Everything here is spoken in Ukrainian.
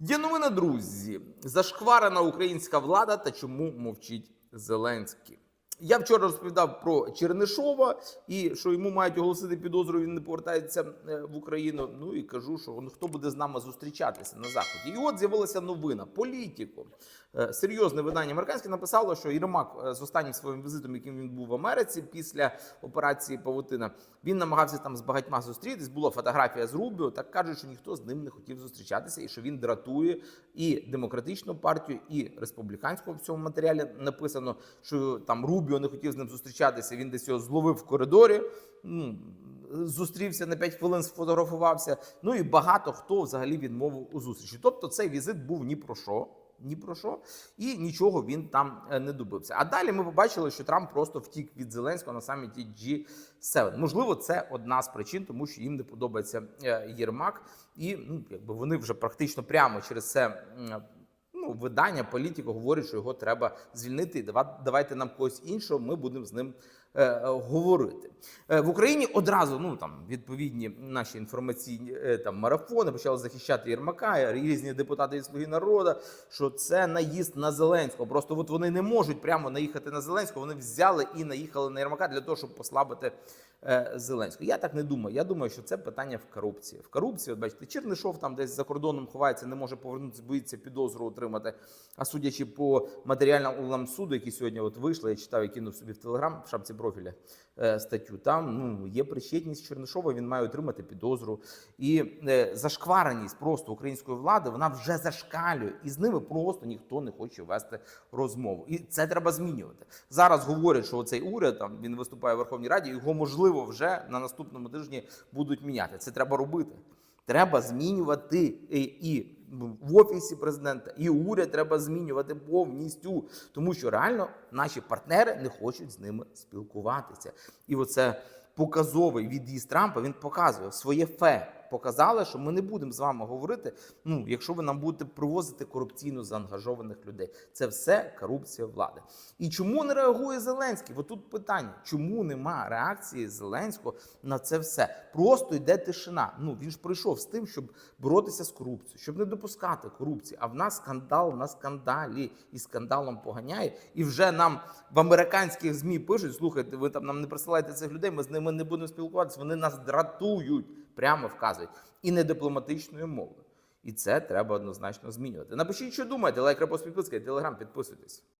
Є новина, друзі. Зашкварена українська влада та чому мовчить Зеленський. Я вчора розповідав про Чернишова і що йому мають оголосити підозру. Він не повертається е, в Україну. Ну і кажу, що ну, хто буде з нами зустрічатися на заході. І от з'явилася новина. Політико. Е, Серйозне видання американське написало, що Єрмак е, з останнім своїм візитом, яким він був в Америці після операції Павутина, він намагався там з багатьма зустрітись. Була фотографія з Рубіо. Так кажуть, що ніхто з ним не хотів зустрічатися, і що він дратує і демократичну партію, і республіканську в цьому матеріалі написано, що там Рубіо не хотів з ним зустрічатися. Він десь його зловив в коридорі. Ну, зустрівся на 5 хвилин, сфотографувався. Ну і багато хто взагалі відмовив у зустрічі. Тобто цей візит був ні про що. Ні про що, і нічого він там е, не добився. А далі ми побачили, що Трамп просто втік від Зеленського на саміті G7. Можливо, це одна з причин, тому що їм не подобається е, Єрмак, і ну, якби вони вже практично прямо через це. Ну, видання політику говорять, що його треба звільнити. і Давайте нам когось іншого. Ми будемо з ним говорити Е, в Україні. Одразу ну там відповідні наші інформаційні е, там марафони почали захищати Єрмака, різні депутати від слуги народу. Що це наїзд на Зеленського. Просто от вони не можуть прямо наїхати на Зеленського. Вони взяли і наїхали на Єрмака для того, щоб послабити е, Зеленського. Я так не думаю. Я думаю, що це питання в корупції. В корупції, от бачите, Чернишов там десь за кордоном ховається, не може повернутися, боїться підозру отримати. А судячи по матеріальному суду, які сьогодні от вийшли, я читав і кинув собі в телеграм в шапці профіля е, статтю. Там ну є причетність Чернишова. Він має отримати підозру. І е, зашквареність просто української влади вона вже зашкалює, і з ними просто ніхто не хоче вести розмову. І це треба змінювати. Зараз говорять, що цей уряд там він виступає в Верховній Раді. Його можливо вже на наступному тижні будуть міняти. Це треба робити. Треба змінювати і, і в офісі президента, і уряд треба змінювати повністю, тому що реально наші партнери не хочуть з ними спілкуватися. І оце показовий від'їзд Трампа він показує своє фе. Показали, що ми не будемо з вами говорити. Ну, якщо ви нам будете привозити корупційно заангажованих людей, це все корупція влади. І чому не реагує Зеленський? От тут питання: чому нема реакції Зеленського на це все? Просто йде тишина. Ну він ж прийшов з тим, щоб боротися з корупцією, щоб не допускати корупції. А в нас скандал на скандалі і скандалом поганяє. І вже нам в американських змі пишуть: слухайте, ви там нам не присилаєте цих людей. Ми з ними не будемо спілкуватися. Вони нас дратують, прямо вказують, і не дипломатичною мовою. І це треба однозначно змінювати. Напишіть, що думаєте, лайк, репост, підписка, телеграм, підписуйтесь.